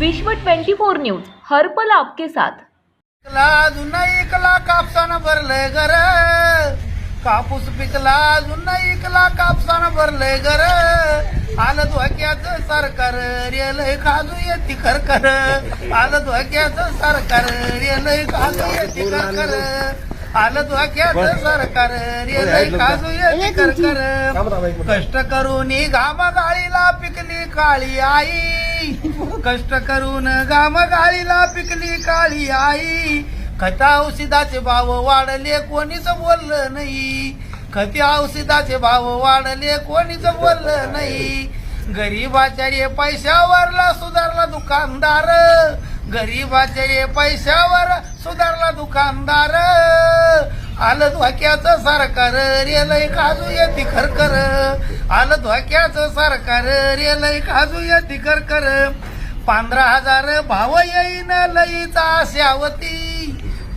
विश्व 24 न्यूज हर्पल आपके साथ. पिकला अजून इकला कापसानं भरलंय घर. कापूस पिकला अजून इकला कापसानं भरलंय गर आलं धोक्याचं सरकार रेलय खाजू येते खरखर. आलं धोक्याचं सरकार रेलय खाजू येते खरखर. आलं धोक्याचं सरकार रेलय खाजू येते खरखर कष्ट करून घाम गाळीला पिकली काळी आई. कष्ट करून घाम गाळीला पिकली काळी आई. खता औषधाचे भाव वाढले कोणीच बोललं नाही. खती औषधाचे भाव वाढले कोणीच बोललं नाही. गरीबाच्या रे पैशावरला सुधारला दुकानदार. गरीबाचे रे पैशावर सुधारला दुकानदार. आलं धोक्याचं सरकार रेलय काजू येते खरखर. आलं धोक्याचं सरकार रेलय काजू येते खरखर. पंधरा हजार भाव येईन लईचा आशावती.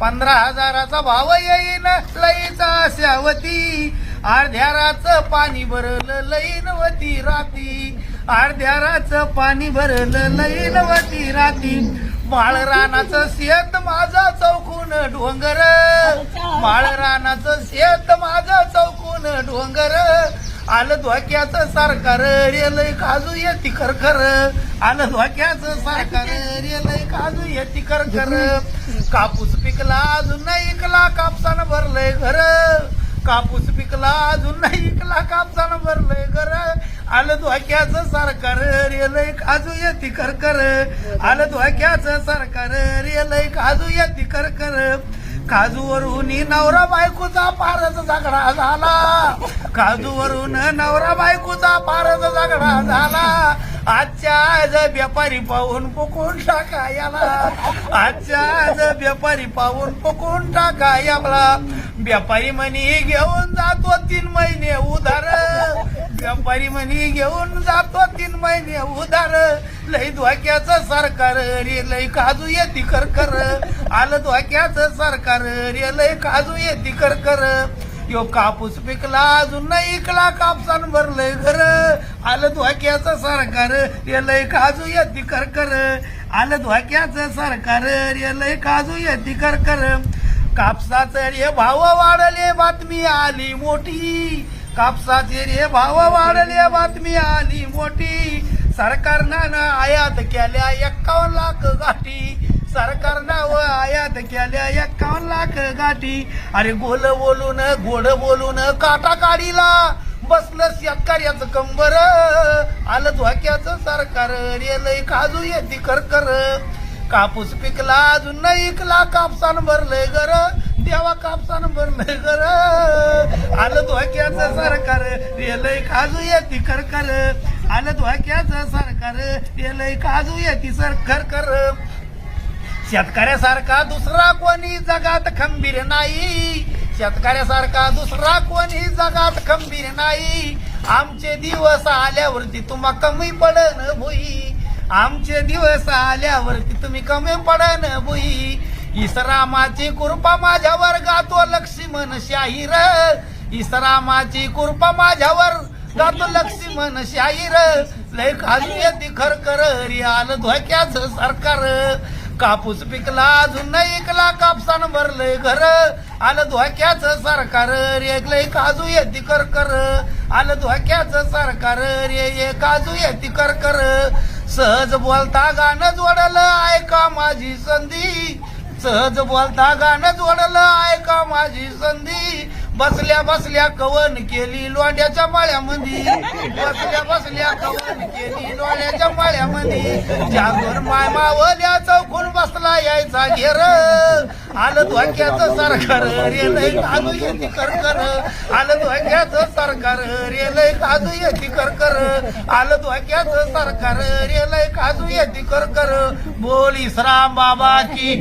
पंधरा हजाराचा भाव येईन लईचा आशावती. अर्ध्याराचं पाणी भरलं लईनवती राती. अर्ध्याराचं पाणी भरलं लईनवती राती. माळरानाच शेत माझा चौकून डोंगर. माळरानाच शेत माझा चौकून डोंगर. आलं धोक्याचं सरकार रेलय काजू येते खरखर. आलं धोक्याचं सरकार रेलय काजू येते खरखर. कापूस पिकला अजून नाही इकला कापसानं भरलंय घर. कापूस पिकला अजून नाही इकला कापसानं भरलंय घर. आलं धोक्याच सरकार रेलय काजू येते कर आलं धोक्याच सरकार रेलय काजू येते कर काजूवरून नवरा बायकोचा फारच झगडा झाला. काजूवरून नवरा बायकोचा फारच झगडा झाला. आजच्या आज व्यापारी पाहून पुकून टाका याला. आजच्या आज व्यापारी पाहून पुकून टाका याला. व्यापारी म्हणी घेऊन जातो व्यापारी म्हणी घेऊन जातो तीन महिने उधार. लई धोक्याचं सरकार रे लई काजू येते कर आलं धोक्याचं सरकार रे लय काजू येते कर यो कापूस पिकला अजून नाही इकला कापसान भरलंय घर. आलं धोक्याचं सरकार रे लय काजू येते कर आलं धोक्याचं सरकार रे लय काजू येते कर कापसाचं रे भाव वाढले बातमी आली मोठी. कापसाचे रे भाव वाढले बातमी आली मोठी. सरकारनं आयात केल्या एक्कावन्न लाख गाठी. सरकारनं व आयात केल्या एक्कावन्न लाख गाठी. अरे गोल बोलून गोड बोलून काटा काढीला. बसलं शेतकऱ्याचं कंबर. आलं धोक्याचं सरकार. रेलय काजू येते करकर. कापूस पिकला अजून नाही इकला कापसान भरलंय घर. देवा कापसान भरलंय घर आलं धोक्याचं सरकार रेलय काजू येते करकर आलं धोक्याचं सरकार रेलय काजू येते सर कर शेतकऱ्यासारखा दुसरा कोणी जगात खंबीर नाही. शेतकऱ्यासारखा दुसरा कोणी जगात खंबीर नाही. आमचे दिवस आल्यावरती तुम्हा कमी पडन भुई. आमचे दिवस आल्यावरती तुम्ही कमी पडन भुई. इसरामाची कृपा माझ्यावर गातो लक्ष्मण शाहीर. इसरामाची कृपा माझ्यावर गातो लक्ष्मण शाहीर. लय खाली येते खरकर रे आलं धोक्याचं सरकार. कापूस पिकला अजून इकला कापसान भरलंय घर. आलं धोक्याच सरकार रे लय काजू येते कर आलं धोक्याच सरकार रे ये काजू येते कर सहज बोलता गाणं जोडलं ऐका माझी संधी. सहज बोलता गाणं जोडलं ऐका माझी संधी. बसल्या बसल्या कवन केली लोंड्याच्या माळ्यामध्ये बसल्या बसल्या कवन केली लोंड्याच्या माळ्यामध्ये जागर माय मावल्या चौकून बसला यायचा घेर. आलं धोक्याचं सरकार रेलय काजू येते करकर. आलं धोक्याचं सरकार रेलय काजू येते करकर. आलं धोक्याचं सरकार रेलय काजू येते करकर. बोल इस्राम बाबा की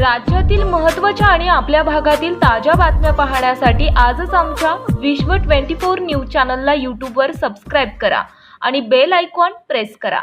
राज्यातील महत्त्वाच्या आणि आपल्या भागातील ताज्या बातम्या पाहण्यासाठी आजच आमच्या विश्व 24 न्यूज चॅनलला यूट्यूबवर सबस्क्राईब करा आणि बेल आयकॉन प्रेस करा.